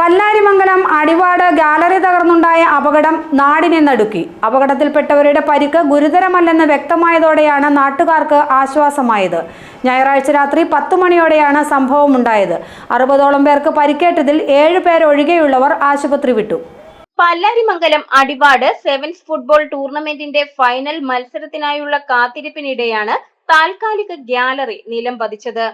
Pallarimangalam Adivad gallery തകർന്നുണ്ടായ അപകടം നാടിനെ നടുക്കി. അപകടത്തിൽപ്പെട്ടവരുടെ പരിക്ക് ഗുരുതരമല്ലെന്ന് വ്യക്തമായതോടെയാണ് നാട്ടുകാർക്ക് ആശ്വാസമായത്. ഞായറാഴ്ച രാത്രി പത്തു മണിയോടെയാണ് സംഭവമുണ്ടായത്. അറുപതോളം പേർക്ക് പരിക്കേറ്റതിൽ ഏഴ് പേരൊഴികെയുള്ളവർ ആശുപത്രി വിട്ടു. പല്ലാരിമംഗലം അടിവാട് സെവൻസ് ഫുട്ബോൾ ടൂർണമെന്റിന്റെ ഫൈനൽ മത്സരത്തിനായുള്ള കാത്തിരിപ്പിനിടെയാണ് താൽക്കാലിക ഗ്യാലറി നിലം പതിച്ചത്.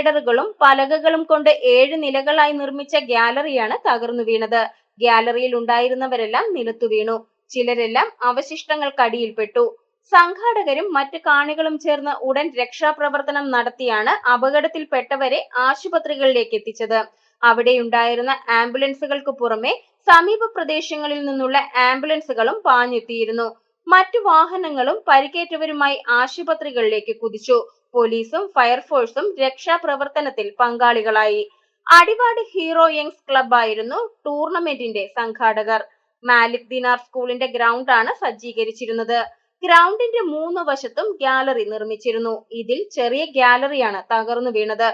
ഇരുമ്പ് പലകകളും കൊണ്ട് ഏഴ് നിലകളായി നിർമ്മിച്ച ഗ്യാലറിയാണ് തകർന്നു വീണത്. ഗ്യാലറിയിൽ ഉണ്ടായിരുന്നവരെല്ലാം നിലത്തു വീണു. ചിലരെല്ലാം അവശിഷ്ടങ്ങൾക്കടിയിൽപ്പെട്ടു സംഘാടകരും മറ്റ് കാണികളും ചേർന്ന് ഉടൻ രക്ഷാപ്രവർത്തനം നടത്തിയാണ് അപകടത്തിൽപ്പെട്ടവരെ ആശുപത്രികളിലേക്ക് എത്തിച്ചത്. അവിടെയുണ്ടായിരുന്ന ആംബുലൻസുകൾക്ക് പുറമെ സമീപ പ്രദേശങ്ങളിൽ നിന്നുള്ള ആംബുലൻസുകളും പാഞ്ഞെത്തിയിരുന്നു. മറ്റു വാഹനങ്ങളും പരിക്കേറ്റവരുമായി ആശുപത്രികളിലേക്ക് കുതിച്ചു. പോലീസും ഫയർഫോഴ്സും രക്ഷാപ്രവർത്തനത്തിൽ പങ്കാളികളായി. അടിവാട് ഹീറോ യങ്സ് ക്ലബ് ആയിരുന്നു ടൂർണമെന്റിന്റെ സംഘാടകർ. മാലിക് ദിനാർ സ്കൂളിന്റെ ഗ്രൗണ്ടാണ് സജ്ജീകരിച്ചിരുന്നത്. ഗ്രൗണ്ടിന്റെ മൂന്ന് വശത്തും ഗ്യാലറി നിർമ്മിച്ചിരുന്നു. ഇതിൽ ചെറിയ ഗ്യാലറിയാണ് തകർന്നു വീണത്.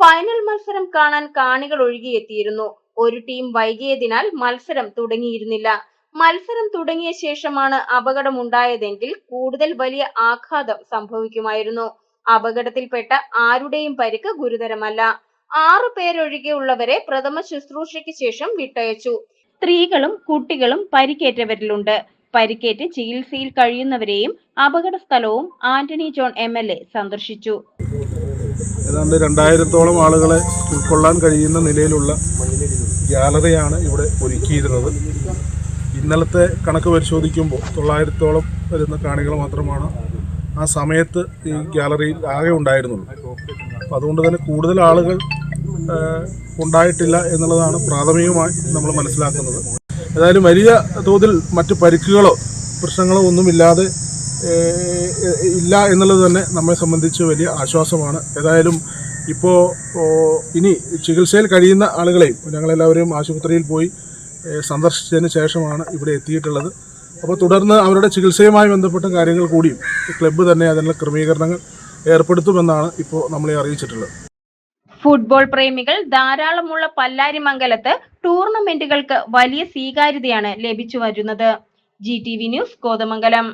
ഫൈനൽ മത്സരം കാണാൻ കാണികൾ ഒഴുകിയെത്തിയിരുന്നു. ഒരു ടീം വൈകിയതിനാൽ മത്സരം തുടങ്ങിയിരുന്നില്ല. മത്സരം തുടങ്ങിയ ശേഷമാണ് അപകടമുണ്ടായതെങ്കിൽ കൂടുതൽ വലിയ ആഘാതം സംഭവിക്കുമായിരുന്നു. അപകടത്തിൽപ്പെട്ട ആരുടെയും പരിക്ക് ഗുരുതരമല്ല. ആറു പേരൊഴികെയുള്ളവരെ പ്രഥമ ശുശ്രൂഷയ്ക്ക് ശേഷം വിട്ടയച്ചു. സ്ത്രീകളും കുട്ടികളും പരിക്കേറ്റവരിലുണ്ട്. പരിക്കേറ്റ് ചികിത്സയിൽ കഴിയുന്നവരെയും അപകട സ്ഥലവും Antony John M L A സന്ദർശിച്ചു. ഏതാണ്ട് രണ്ടായിരത്തോളം ആളുകളെ ഉൾക്കൊള്ളാൻ കഴിയുന്ന നിലയിലുള്ള ഗ്യാലറിയാണ് ഇവിടെ ഒരുക്കിയിരുന്നത്. ഇന്നലത്തെ കണക്ക് പരിശോധിക്കുമ്പോൾ തൊള്ളായിരത്തോളം വരുന്ന കാണികൾ മാത്രമാണ് ആ സമയത്ത് ഈ ഗ്യാലറിയിൽ ആകെ ഉണ്ടായിരുന്നുള്ളൂ. അപ്പോൾ അതുകൊണ്ട് തന്നെ കൂടുതൽ ആളുകൾ ഉണ്ടായിട്ടില്ല എന്നുള്ളതാണ് പ്രാഥമികമായി നമ്മൾ മനസ്സിലാക്കുന്നത്. ഏതായാലും വലിയ തോതിൽ മറ്റ് പരിക്കുകളോ പ്രശ്നങ്ങളോ ഒന്നുമില്ലാതെ ഇല്ല എന്നുള്ളത് തന്നെ നമ്മെ സംബന്ധിച്ച് വലിയ ആശ്വാസമാണ്. ഏതായാലും ഇപ്പോൾ ഇനി ചികിത്സയിൽ കഴിയുന്ന ആളുകളെയും ഞങ്ങളെല്ലാവരും ആശുപത്രിയിൽ പോയി സന്ദർശിച്ചതിന് ശേഷമാണ് ഇവിടെ എത്തിയിട്ടുള്ളത്. അപ്പോൾ തുടർന്ന് അവരുടെ ചികിത്സയുമായി ബന്ധപ്പെട്ട കാര്യങ്ങൾ കൂടിയും ക്ലബ്ബ് തന്നെ അതിനുള്ള ക്രമീകരണങ്ങൾ ഏർപ്പെടുത്തുമെന്നാണ് ഇപ്പോൾ നമ്മളെ അറിയിച്ചിട്ടുള്ളത്. ഫുട്ബോൾ പ്രേമികൾ ധാരാളമുള്ള പല്ലാരിമംഗലത്ത് ടൂർണമെന്റുകൾക്ക് വലിയ സ്വീകാര്യതയാണ് ലഭിച്ചു വരുന്നത്. G T V news Kothamangalam.